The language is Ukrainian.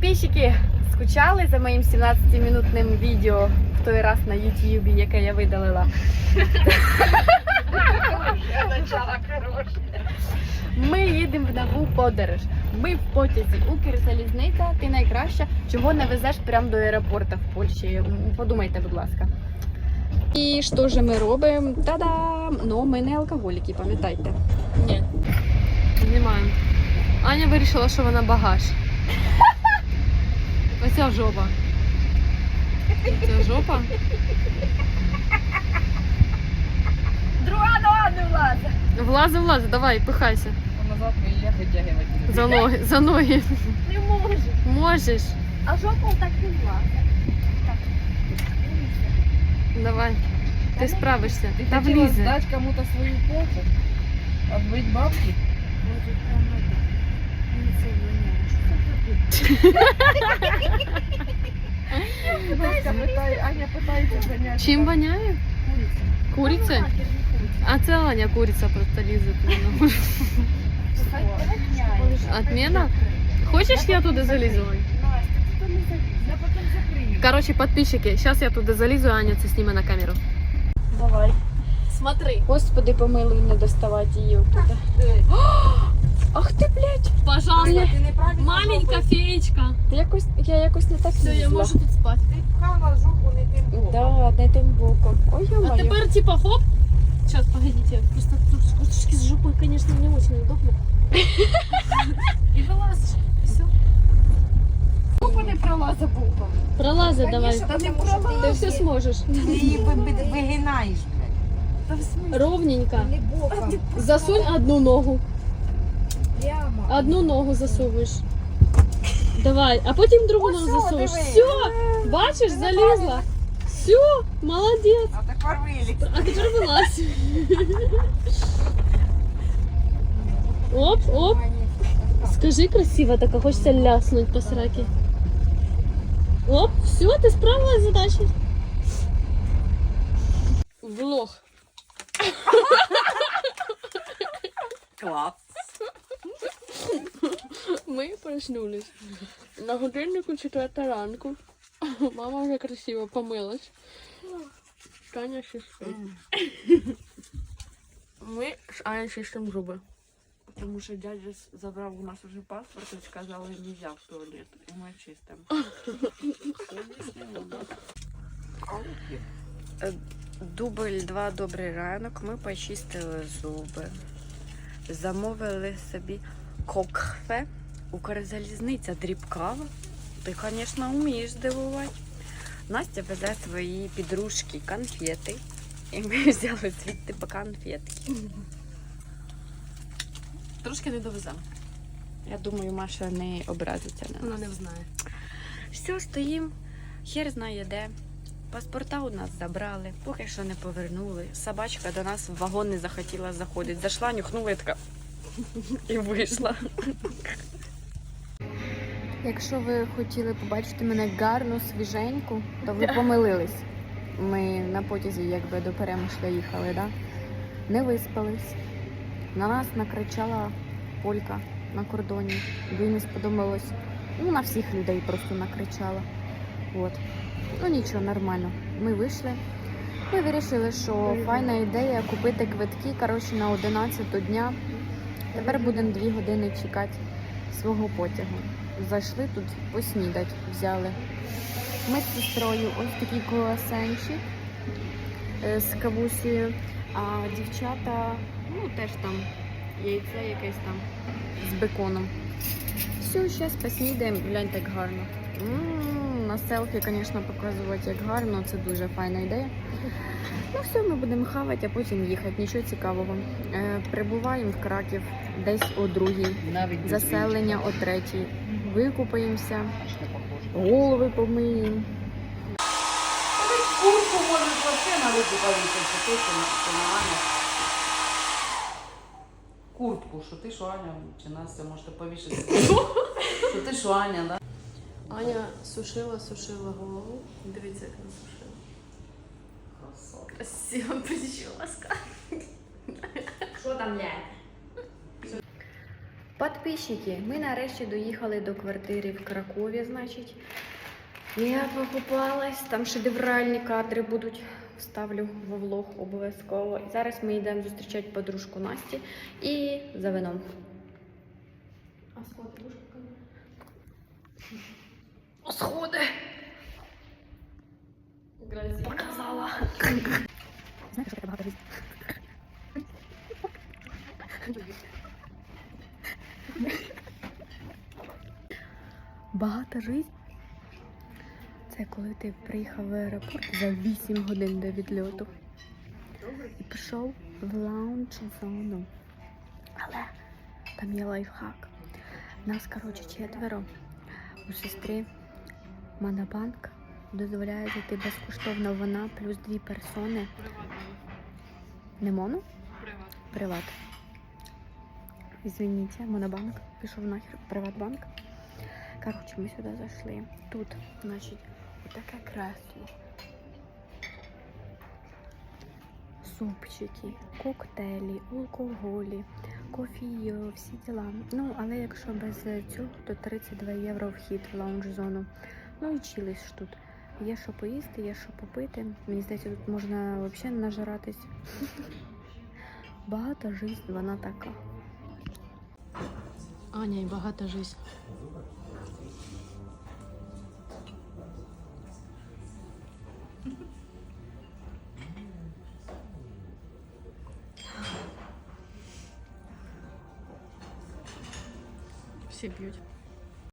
Підписчики скучали за моїм 17-минутним відео в той раз на Ютубі, яке я видалила. Ми їдемо в нову подорож. Ми в потязі Укрзалізниця, ти найкраща, чого не везеш прямо до аеропорту в Польщі. Подумайте, будь ласка. І що ж ми робимо? Та-дам! Ну, ми не алкоголіки, пам'ятайте. Ні. Знімаємо. Аня вирішила, що вона багаж. Оця жопа. Оця жопа. Друга нога не влазить. Влази, влази, давай, пихайся. Назад я витягувати. За ноги, за ноги. Не можу. Можеш. А жопа так не влазить. Давай. Ти справишся. Ты Та хотела влізе. сдать кому-то свою попу? Отбыть бабки? Бабка питає, Аня питається заняти. Чим воняє? Куриця? А це Аня куриця просто лізе туди на ногу. Отмена? Хочеш я туди залізу? Я потім закрию. Короче, подписчики, сейчас я туди залізу, а Аня це зніме на камеру. Давай. Смотри. Господи, помилуй, не доставати її оттуда. Ах ти, блядь, Пожалуйста. Ти неправильно Маленька жопу- феечка. ти якось, я якось не так Все, я лізла. можу тут спати. Ти пхала жопу не тим боком. Да, не тим боком. Ой, А ё-моё. тепер типа хоп. Сейчас, погодите. Просто тут курточки с жопой, конечно, не очень удобно. И вылазишь. Все. Жопу не пролаза боком. Пролазай Конечно, давай. ти можеш Ты все сможешь. Ти її ви- ви- вигинаєш, блядь. Ровненько. Не боком. Засунь одну ногу. Прямо. Одну ногу засовуєш. Давай, а потім другу ногу засовуєш. Все, бачиш, залізла. Все, молодець. А тепер виліз. А тепер вилазь. Оп, оп. Скажи красиво, так а хочеться ляснуть по сраке. Оп, все, ты справилась з задачей. Влог. Клас. Ми проснулись. На годиннику четверта ранку. Мама вже красиво помилась. Таня ще спить. Ми з Аня чистимо зуби. Тому що дядя забрав у нас уже паспорт і сказали, не взяв в туалет. І ми чистимо. Дубль два добрий ранок. Ми почистили зуби. Замовили собі кокхфе. Укрзалізниця дрібкава. Ти, звісно, вмієш здивувати. Настя везе свої підружки конфети. І ми взяли звідти по конфетки. Трошки не довеземо. Я думаю, Маша не образиться на нас. Вона не знає. Все, стоїм, хер знає де. Паспорта у нас забрали, поки що не повернули. Собачка до нас в вагон не захотіла заходити. Зайшла, нюхнула і така і вийшла. Якщо ви хотіли побачити мене гарну, свіженьку, то ви помилились. Ми на потязі якби до перемишля їхали, да? не виспались. На нас накричала полька на кордоні. Їй не сподобалось. Ну, на всіх людей просто накричала. От. Ну нічого, нормально. Ми вийшли. Ми вирішили, що файна ідея купити квитки коротше, на 11 дня. Тепер будемо 2 години чекати свого потягу. Зайшли тут поснідати, взяли. Ми з сестрою ось такий круасанчик е, з кавусею, а дівчата, ну теж там яйце якесь там з беконом. Все, зараз поснідаємо, глянь, так гарно. М, На селфі, звісно, показувати як гарно, це дуже файна ідея. Ну все, ми будемо хавати, а потім їхати. Нічого цікавого. Е, прибуваємо в Краків десь о другій, заселення о третій. Викупаємося, голови помиємо. Курку можеш вообще на руку повісити, що ти, що на- що на Аня. Куртку, що ти, що Аня, чи Настя, можете повішати. Що ти, що Аня, да? Аня сушила, сушила голову. Дивіться, як вона сушила. Красота. Красиво прическа. Що там, блядь? Подписчики, ми нарешті доїхали до квартири в Кракові, значить. Я покупалась, там шедевральні кадри будуть. Вставлю в влог обов'язково. І зараз ми йдемо зустрічати подружку Насті і за вином. А сходи Сходи! Показала. Знаєш, що таке багато життя? Багата жизнь. Це коли ти приїхав в аеропорт за 8 годин до відльоту і пішов в лаунж зону. Але там є лайфхак. Нас, коротше, четверо. У сестри Монобанк дозволяє зайти безкоштовно вона плюс дві персони. Не моно? Приват. Приват. Извините, монобанк пішов нахер, приватбанк. Короче, ми сюди зайшли. Тут, значить, отаке кресло. Супчики, коктейлі, алкоголі, кофійо, всі діла. Ну, але якщо без цього, то 32 євро вхід в лаунж-зону. Ну і чилиш ж тут. Є що поїсти, є що попити. Мені здається, тут можна взагалі нажиратись. Багата жизнь, вона така. Аня і багата жизнь. Всі п'ють.